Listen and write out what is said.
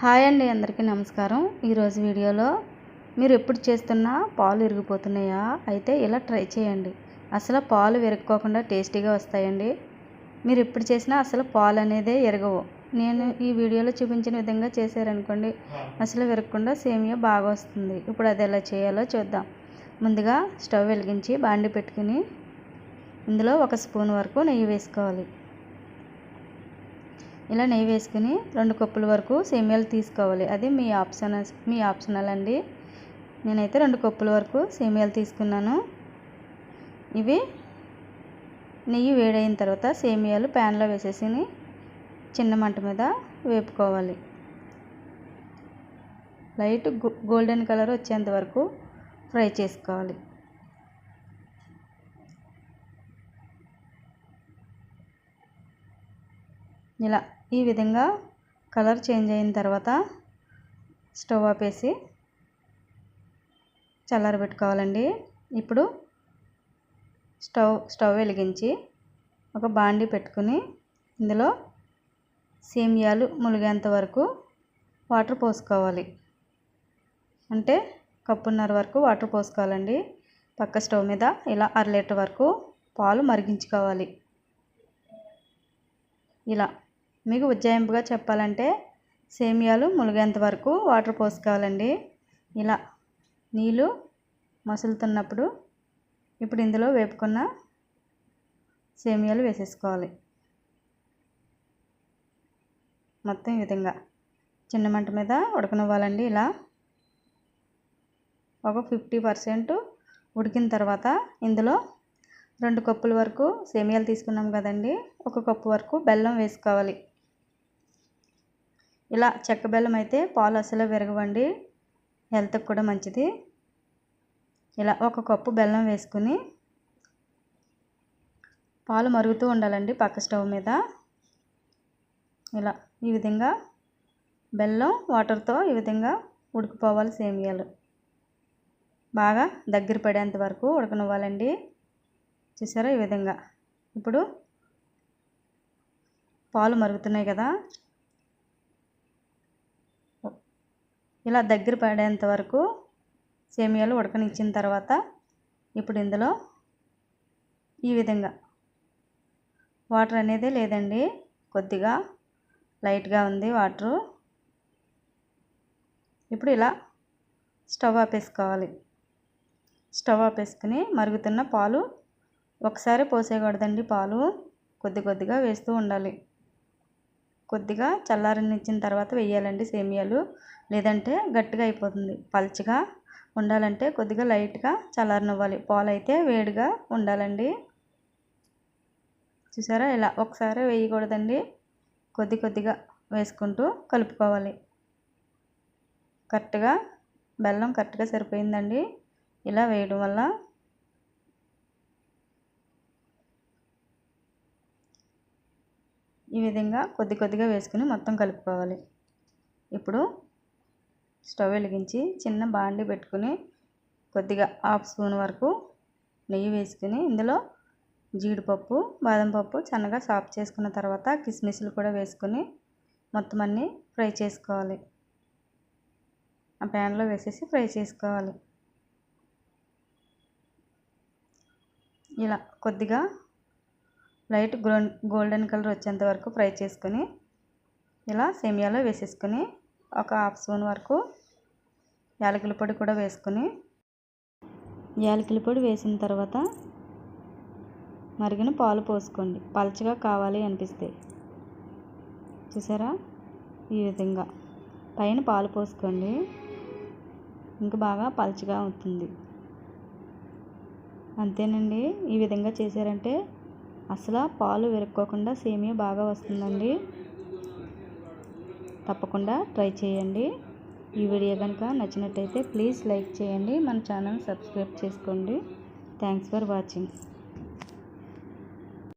Hi అండి అందరికీ నమస్కారం. ఈరోజు వీడియోలో మీరు ఎప్పుడు చేస్తున్నా పాలు విరిగిపోతున్నాయా అయితే ఇలా ట్రై చేయండి. అసలు పాలు విరగకోకుండా టేస్టీగా వస్తాయండి. మీరు ఎప్పుడు చేసినా అసలు పాలు అనేదే ఎరగవు. నేను ఈ వీడియోలో చూపించిన విధంగా చేశారనుకోండి అసలు విరగకుండా సేమియా బాగా వస్తుంది. ఇప్పుడు అది ఎలా చేయాలో చూద్దాం. ముందుగా స్టవ్ వెలిగించి బాండి పెట్టుకుని ఇందులో ఒక స్పూన్ వరకు నెయ్యి వేసుకోవాలి. ఇలా నెయ్యి వేసుకుని రెండు కప్పుల వరకు సేమియాలు తీసుకోవాలి. అది మీ ఆప్షన్ మీ ఆప్షనల్ అండి. నేనైతే రెండు కప్పుల వరకు సేమియాలు తీసుకున్నాను. ఇవి నెయ్యి వేడైన తర్వాత సేమియాలు ప్యాన్లో వేసేసి చిన్న మంట మీద వేపుకోవాలి. లైట్ గోల్డెన్ కలర్ వచ్చేంత వరకు ఫ్రై చేసుకోవాలి. ఇలా ఈ విధంగా కలర్ చేంజ్ అయిన తర్వాత స్టవ్ ఆపేసి చల్లారబెట్టుకోవాలండి ఇప్పుడు స్టవ్ స్టవ్ వెలిగించి ఒక బాండి పెట్టుకుని ఇందులో సేమియాలు ములిగేంత వరకు వాటర్ పోసుకోవాలి. అంటే కప్పున్నర వరకు వాటర్ పోసుకోవాలండి. పక్క స్టవ్ మీద ఇలా అర లీటర్ వరకు పాలు మరిగించుకోవాలి. ఇలా మీకు ఉజ్జాయింపుగా చెప్పాలంటే సేమియాలు ములిగేంత వరకు వాటర్ పోసుకోవాలండి. ఇలా నీళ్ళు మసులుతున్నప్పుడు ఇప్పుడు ఇందులో వేపుకున్న సేమియాలు వేసేసుకోవాలి. మొత్తం ఈ విధంగా చిన్న మంట మీద ఉడకనివ్వాలండి ఇలా. ఒక ఫిఫ్టీ పర్సెంట్ ఉడికిన తర్వాత ఇందులో రెండు కప్పుల వరకు సేమియాలు తీసుకున్నాం కదండి. ఒక కప్పు వరకు బెల్లం వేసుకోవాలి. ఇలా చెక్క బెల్లం అయితే పాలు అసలు విరగవండి. హెల్త్కి కూడా మంచిది. ఇలా ఒక కప్పు బెల్లం వేసుకుని పాలు మరుగుతూ ఉండాలండి పక్క స్టవ్ మీద. ఇలా ఈ విధంగా బెల్లం వాటర్తో ఈ విధంగా ఉడికిపోవాలి సేమియాలు. బాగా దగ్గర పడేంత వరకు ఉడకనివ్వాలండి. చూసారా ఈ విధంగా? ఇప్పుడు పాలు మరుగుతున్నాయి కదా. ఇలా దగ్గర పడేంత వరకు సేమియాలు ఉడకనిచ్చిన తర్వాత ఇప్పుడు ఇందులో ఈ విధంగా వాటర్ అనేది లేదండి. కొద్దిగా లైట్గా ఉంది వాటరు. ఇప్పుడు ఇలా స్టవ్ ఆపేసుకోవాలి. స్టవ్ ఆపేసుకుని మరుగుతున్న పాలు ఒకసారి పోసేయకూడదండి పాలు. కొద్ది కొద్దిగా వేస్తూ ఉండాలి. కొద్దిగా చల్లారనిచ్చిన తర్వాత వేయాలండి సేమియాలు. లేదంటే గట్టిగా అయిపోతుంది. పల్చగా ఉండాలంటే కొద్దిగా లైట్గా చల్లారనివ్వాలి. పాలు అయితే వేడిగా ఉండాలండి. చూసారా ఇలా ఒకసారి వేయకూడదండి. కొద్ది కొద్దిగా వేసుకుంటూ కలుపుకోవాలి. కరెక్ట్గా బెల్లం కరెక్ట్గా సరిపోయిందండి. ఇలా వేయడం వల్ల ఈ విధంగా కొద్ది కొద్దిగా వేసుకుని మొత్తం కలుపుకోవాలి. ఇప్పుడు స్టవ్ వెలిగించి చిన్న బాండి పెట్టుకుని కొద్దిగా హాఫ్ స్పూన్ వరకు నెయ్యి వేసుకుని ఇందులో జీడిపప్పు బాదం పప్పు సన్నగా సాఫ్ చేసుకున్న తర్వాత కిస్మిస్లు కూడా వేసుకొని మొత్తం అన్నీ ఫ్రై చేసుకోవాలి. ఆ ప్యాన్లో వేసేసి ఫ్రై చేసుకోవాలి. ఇలా కొద్దిగా లైట్ గోల్డెన్ కలర్ వచ్చేంత వరకు ఫ్రై చేసుకొని ఇలా సేమియాలో వేసేసుకొని ఒక హాఫ్ స్పూన్ వరకు యాలకుల పొడి కూడా వేసుకొని యాలకుల పొడి వేసిన తర్వాత మరిగిన పాలు పోసుకోండి. పలచగా కావాలి అనిపిస్తే. చూసారా? ఈ విధంగా. పైన పాలు పోసుకోండి. ఇంకా బాగా పలచగా అవుతుంది. అంతేనండి. ఈ విధంగా చేశారంటే అసలు పాలు విరుక్కోకుండా సేమియా బాగా వస్తుందండి. తప్పకుండా ట్రై చేయండి. ఈ వీడియో కనుక నచ్చినట్టయితే ప్లీజ్ లైక్ చేయండి. మన ఛానల్ సబ్స్క్రైబ్ చేసుకోండి. Thanks for watching.